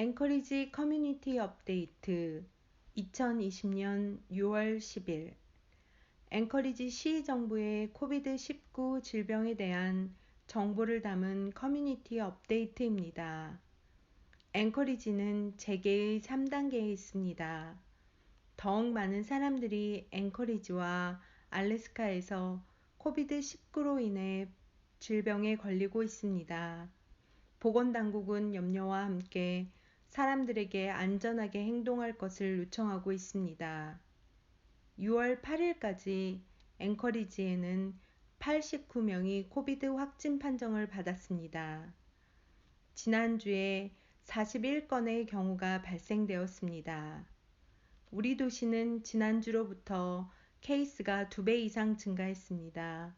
앵커리지 커뮤니티 업데이트 2020년 6월 10일 앵커리지 시정부의 코비드-19 질병에 대한 정보를 담은 커뮤니티 업데이트입니다. 앵커리지는 재개의 3단계에 있습니다. 더욱 많은 사람들이 앵커리지와 알래스카에서 코비드-19로 인해 질병에 걸리고 있습니다. 보건당국은 염려와 함께 사람들에게 안전하게 행동할 것을 요청하고 있습니다. 6월 8일까지 앵커리지에는 89명이 코비드 확진 판정을 받았습니다. 지난주에 41건의 경우가 발생되었습니다. 우리 도시는 지난주로부터 케이스가 2배 이상 증가했습니다.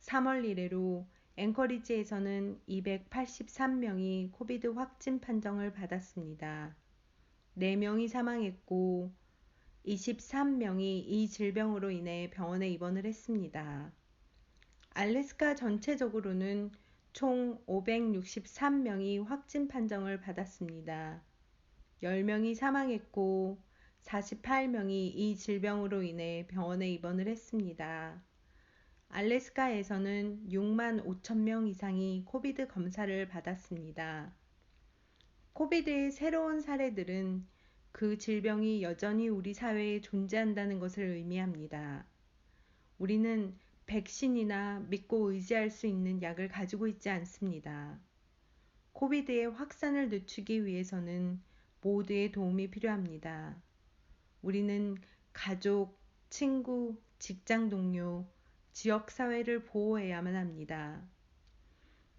3월 이래로 앵커리지에서는 283명이 코비드 확진 판정을 받았습니다. 4명이 사망했고 23명이 이 질병으로 인해 병원에 입원을 했습니다. 알래스카 전체적으로는 총 563명이 확진 판정을 받았습니다. 10명이 사망했고 48명이 이 질병으로 인해 병원에 입원을 했습니다. 알래스카에서는 6만 5천 명 이상이 코비드 검사를 받았습니다. 코비드의 새로운 사례들은 그 질병이 여전히 우리 사회에 존재한다는 것을 의미합니다. 우리는 백신이나 믿고 의지할 수 있는 약을 가지고 있지 않습니다. 코비드의 확산을 늦추기 위해서는 모두의 도움이 필요합니다. 우리는 가족, 친구, 직장 동료, 지역사회를 보호해야만 합니다.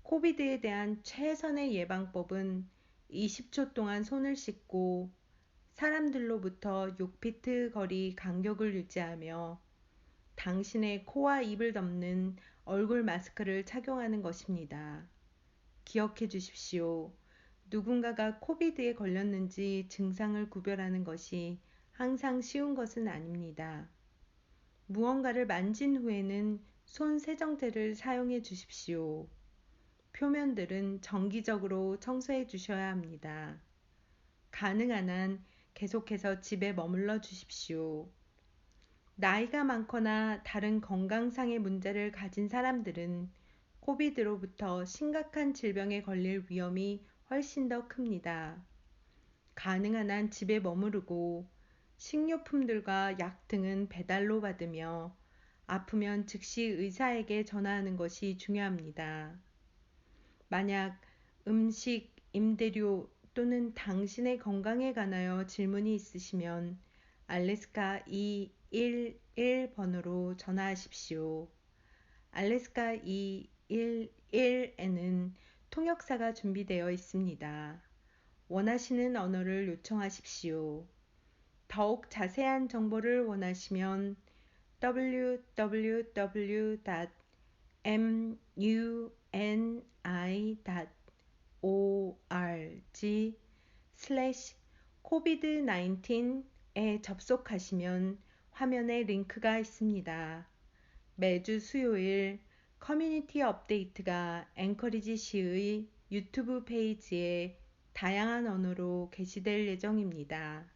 코비드에 대한 최선의 예방법은 20초 동안 손을 씻고 사람들로부터 6피트 거리 간격을 유지하며 당신의 코와 입을 덮는 얼굴 마스크를 착용하는 것입니다. 기억해 주십시오. 누군가가 코비드에 걸렸는지 증상을 구별하는 것이 항상 쉬운 것은 아닙니다. 무언가를 만진 후에는 손 세정제를 사용해 주십시오. 표면들은 정기적으로 청소해 주셔야 합니다. 가능한 한 계속해서 집에 머물러 주십시오. 나이가 많거나 다른 건강상의 문제를 가진 사람들은 코비드로부터 심각한 질병에 걸릴 위험이 훨씬 더 큽니다. 가능한 한 집에 머무르고 식료품들과 약 등은 배달로 받으며 아프면 즉시 의사에게 전화하는 것이 중요합니다. 만약 음식, 임대료 또는 당신의 건강에 관하여 질문이 있으시면 알래스카 211번으로 전화하십시오. 알래스카 211에는 통역사가 준비되어 있습니다. 원하시는 언어를 요청하십시오. 더욱 자세한 정보를 원하시면 www.muni.org slash covid19에 접속하시면 화면에 링크가 있습니다. 매주 수요일 커뮤니티 업데이트가 앵커리지 시의 유튜브 페이지에 다양한 언어로 게시될 예정입니다.